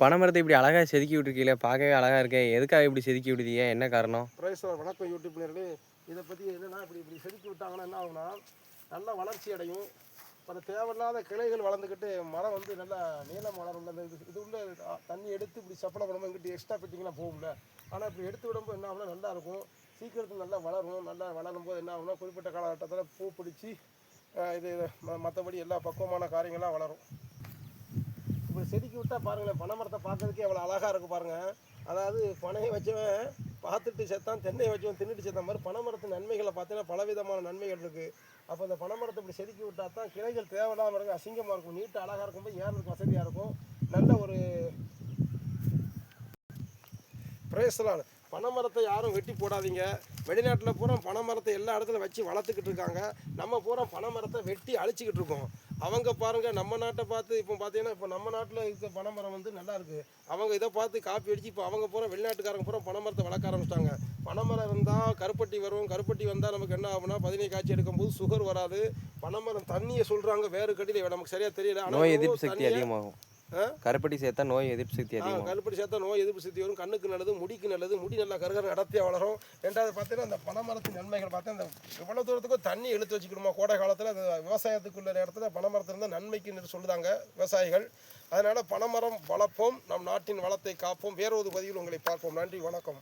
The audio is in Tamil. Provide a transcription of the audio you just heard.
பனைமரத்தை இப்படி அழகாக செதுக்கி விட்டுருக்கீங்களே பார்க்கவே அழகாக இருக்கே. எதுக்காக இப்படி செதுக்கி விடுதீங்க என்ன காரணம்? பிரைஸ் வணக்கம் யூடியூப் நேர்களே. இதை பற்றி என்னென்னா இப்படி இப்படி செதுக்கி விட்டாங்கன்னா என்ன ஆகுனா நல்லா வளர்ச்சி அடையும். அந்த தேவையில்லாத கிளைகள் வளர்ந்துக்கிட்டு மரம் வந்து நல்லா நீளம் வளரும் அந்த இது இது உள்ள தண்ணி எடுத்து இப்படி சப்பளை பண்ணும்போது இங்கிட்டு எக்ஸ்ட்ரா பிட்டிங்கன்னா போகும்ல. ஆனால் இப்படி எடுத்து விடும்போது என்ன ஆகும்னா நல்லா இருக்கும். சீக்கிரத்தில் நல்லா வளரும். நல்லா வளரும் போது என்ன ஆகும்னா குறிப்பிட்ட காலகட்டத்தில் பூ பிடிச்சி இது மற்றபடி எல்லா பக்குவமான காரியங்கள்லாம் வளரும். இப்போ செதுக்கி விட்டா பாருங்களேன் பனை மரத்தை பார்க்கறதுக்கே எவ்வளோ அழகாக இருக்கும் பாருங்கள் அதாவது பனையை வச்சவன் பார்த்துட்டு செத்தான் தென்னையை வச்சவன் தின்னுட்டு செத்த மாதிரி பனை மரத்து நன்மைகளை பார்த்தீங்கன்னா பலவிதமான நன்மைகள் இருக்குது அப்போ இந்த பனை மரத்தை இப்படி செதுக்கி விட்டா தான் கிளைகள் தேவையில்லாமல் இருக்கும் அசிங்கமாக இருக்கும். நீட்டு அழகாக இருக்கும்போது ஏறதுக்கு வசதியாக இருக்கும். நல்ல ஒரு பிரேசலான பனை மரத்தை யாரும் வெட்டி போடாதீங்க. வெளிநாட்டில் பூரா பனை மரத்தை எல்லா இடத்துல வச்சு வளர்த்துக்கிட்டு இருக்காங்க. நம்ம பூரா பனை மரத்தை வெட்டி அழிச்சிக்கிட்டு இருக்கோம். அவங்க பாருங்க நம்ம நாட்டை பார்த்து இப்போ பார்த்தீங்கன்னா இப்போ நம்ம நாட்டில் இருக்க பனை மரம் வந்து நல்லா இருக்கு. அவங்க இதை பார்த்து காப்பி அடிச்சு இப்போ அவங்க பூரா வெளிநாட்டுக்காரங்க பூரா பனை மரத்தை வளர்க்க ஆரம்பிச்சிட்டாங்க. பனை மரம் இருந்தால் கருப்பட்டி வரும். கருப்பட்டி வந்தால் நமக்கு என்ன ஆகும்னா பதினீர் காய்ச்சி எடுக்கும்போது சுகர் வராது. பனை மரம் தண்ணியை சொல்கிறாங்க வேறு கடியில் நமக்கு சரியாக தெரியல. ஆனா நோய் வெறும் எதிர்ப்பு சக்தி அதிகமாகும்? கருப்பட்டி சேர்த்தா நோய் எதிர்ப்பு சக்தி ஆ, அதிகமாகும். கருப்பட்டி சேர்த்தா நோய் எதிர்ப்பு சக்தி வரும். கண்ணுக்கு நல்லது முடிக்கு நல்லது முடி நல்லா கருகர அடர்த்தியாக வளரும். ரெண்டாவது பார்த்தீங்கன்னா அந்த பனைமரத்தின் நன்மைகள் பார்த்தா இந்த இவ்வளோ தூரத்துக்கும் தண்ணி இழுத்து வச்சுக்கணுமா? கோடை காலத்தில் அந்த விவசாயத்துக்குள்ள இடத்துல பனைமரத்தில் இருந்தால் நன்மைக்குன்னு சொல்லுதாங்க விவசாயிகள். அதனால் பனைமரம் வளர்ப்போம். நம் நாட்டின் வளத்தை காப்போம். வேறொரு பதிவில் உங்களை பார்ப்போம். நன்றி வணக்கம்.